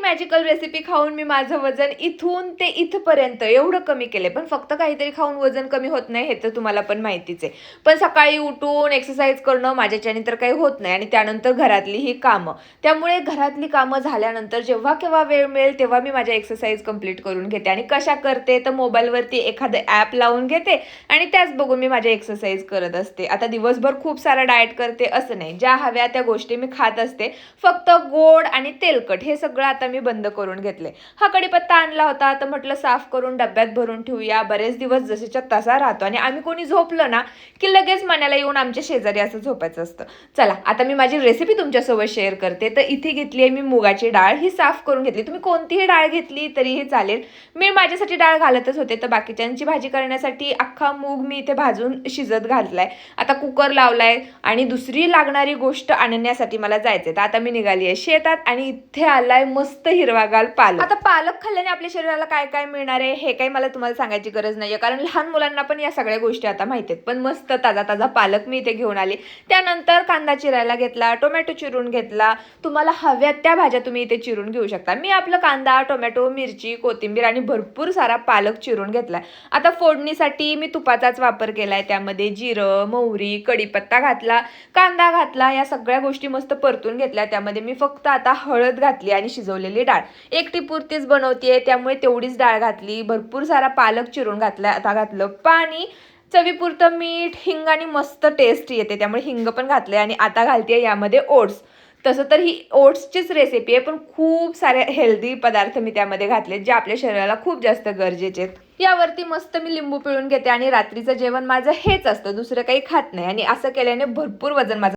एक magical recipe खाऊन मी माझं वजन इथून ते इथपर्यंत एवढं कमी केले पण फक्त काहीतरी खाऊन वजन कमी होत नाही हे तर तुम्हाला पण माहितीच आहे. पण सकाळी उठून एक्सरसाइज करणं माझ्याच्याने तर काही होत नाही आणि त्यानंतर घरातली ही कामं. त्यामुळे घरातली कामं झाल्यानंतर जेव्हा केव्हा वेळ मिळेल तेव्हा मी माझ्या एक्सरसाइज कंप्लीट करून घेते. आणि कशा करते तर मोबाईलवरती एखादं ॲप लावून घेते आणि त्याच बघून मी माझ्या एक्सरसाइज करत असते. आता दिवसभर खूप सारा डाएट करते असं नाही. ज्या हव्या त्या गोष्टी मी खात असते. फक्त गोड आणि तेलकट हे सगळं आता मी बंद करून घेतले. हा कडीपत्ता आणला होता तर म्हटलं साफ करून डब्यात भरून ठेवूया. बरेच दिवस जसेच्या तसा राहतो आणि आम्ही कोणी झोपलं ना की लगेच मनाला येऊन आमच्या शेजारी असं झोपायचं असतं. चला आता मी माझी रेसिपी तुमच्यासोबत शेअर करते. तर इथे घेतली आहे मी मुगाची डाळ. ही साफ करून घेतली. तुम्ही कोणतीही डाळ घेतली तरीही चालेल. मी माझ्यासाठी डाळ घालतच होते. तर बाकीच्यांची भाजी करण्यासाठी अख्खा मूग मी इथे भाजून शिजत घातलाय. आता कुकर लावलाय आणि दुसरी लागणारी गोष्ट आणण्यासाठी मला जायचंय. तर आता मी निघाली आहे शेतात आणि इथे आलाय मस्त मस्त हिरवागार पालक. आता पालक खाल्ल्याने आपल्या शरीराला काय काय मिळणार आहे हे काही मला तुम्हाला सांगायची गरज नाहीये. कारण लहान मुलांना पण या सगळ्या गोष्टी आता माहिती आहेत. पण मस्त ताजा ताजा पालक मी इथे घेऊन आले. त्यानंतर कांदा चिरायला घेतला टोमॅटो चिरून घेतला. तुम्हाला हव्यात त्या भाज्या तुम्ही इथे चिरून घेऊ शकता. मी आपलं कांदा टोमॅटो मिरची कोथिंबीर आणि भरपूर सारा पालक चिरून घेतलाय. आता फोडणीसाठी मी तुपाचाच वापर केलाय. त्यामध्ये जिरं मोहरी कढीपत्ता घातला कांदा घातला या सगळ्या गोष्टी मस्त परतून घेतल्या. त्यामध्ये मी फक्त आता हळद घातली आणि शिजवलेली डाळ. एकटी पुरतीच बनवतीये त्यामुळे तेवढीच डाळ घातली. भरपूर सारा पालक चिरून घातला आता घातलं. पाणी चवीपुरतं मीठ हिंग आणि मस्त टेस्ट येते. त्यामुळे हिंग पण घातले आणि आता घालते यामध्ये ओट्स. तसं तर ही ओट्सचीच रेसिपी आहे पण खूप सारे हेल्दी पदार्थ मी त्यामध्ये घातले जे आपल्या शरीराला खूप जास्त गरजेचे आहेत. यावरती मस्त मी लिंबू पिळून घेते आणि रात्रीचं जेवण माझं हेच असतं दुसरं काही खात नाही. आणि असं केल्याने भरपूर वजन माझं